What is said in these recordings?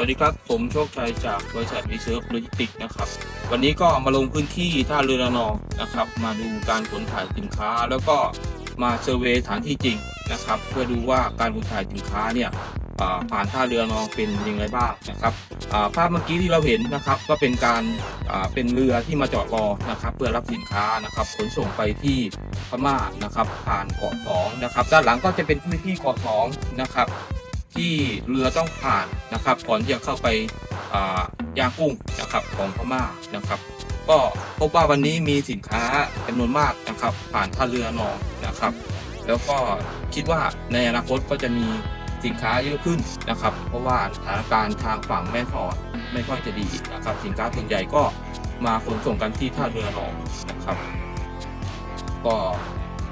วัสดีครับ ผมโชคชัยจากบริษัทรีเซิร์ฟโลจิสติกนะครับ วันนี้ก็มาลงพื้นที่ท่าเรือระนองนะครับ มาดูการขนถ่ายสินค้า แล้วก็มาเซอร์เวยสถานที่จริงนะครับ เพื่อดูว่าการขนถ่ายสินค้าเนี่ยผ่านท่าเรือระนองเป็นยังไงบ้างนะครับภาพเมื่อกี้ที่เราเห็นนะครับ ก็เป็นการเป็นเรือที่มาจอดรอนะครับ เพื่อรับสินค้านะครับ ขนส่งไปที่พม่านะครับ ผ่านเกาะสองนะครับ ด้านหลังก็จะเป็นพื้นที่เกาะสองนะครับ ที่เรือต้องผ่านนะครับก่อนที่จะเข้าไปย่างกุ้งนะครับของพม่านะครับ ก็พบว่าวันนี้มีสินค้าจำนวนมากนะครับ ผ่านท่าเรือหนองนะครับ แล้วก็คิดว่าในอนาคตก็จะมีสินค้าเยอะขึ้นนะครับ เพราะว่าสถานการณ์ทางฝั่งแม่สอดไม่ค่อยจะดีนะครับ สินค้าส่วนใหญ่ก็มาขนส่งกันที่ท่าเรือหนองนะครับ ก็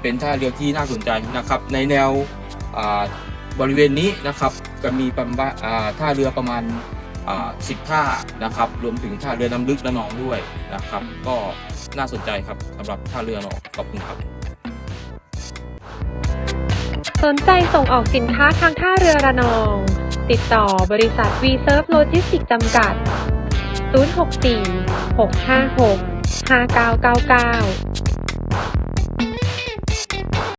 เป็นท่าเรือที่น่าสนใจนะครับ ในแนวอ่า บริเวณนี้นะครับจะมีประมาณท่าเรือประมาณสิบท่านะครับรวมถึงท่าเรือน้ำลึกระนองด้วยนะครับ ก็น่าสนใจครับสำหรับท่าเรือระนองขอบคุณครับ สนใจส่งออกสินค้าทางท่าเรือระนอง ติดต่อบริษัท V Serve Logistics จำกัด 064 656 5999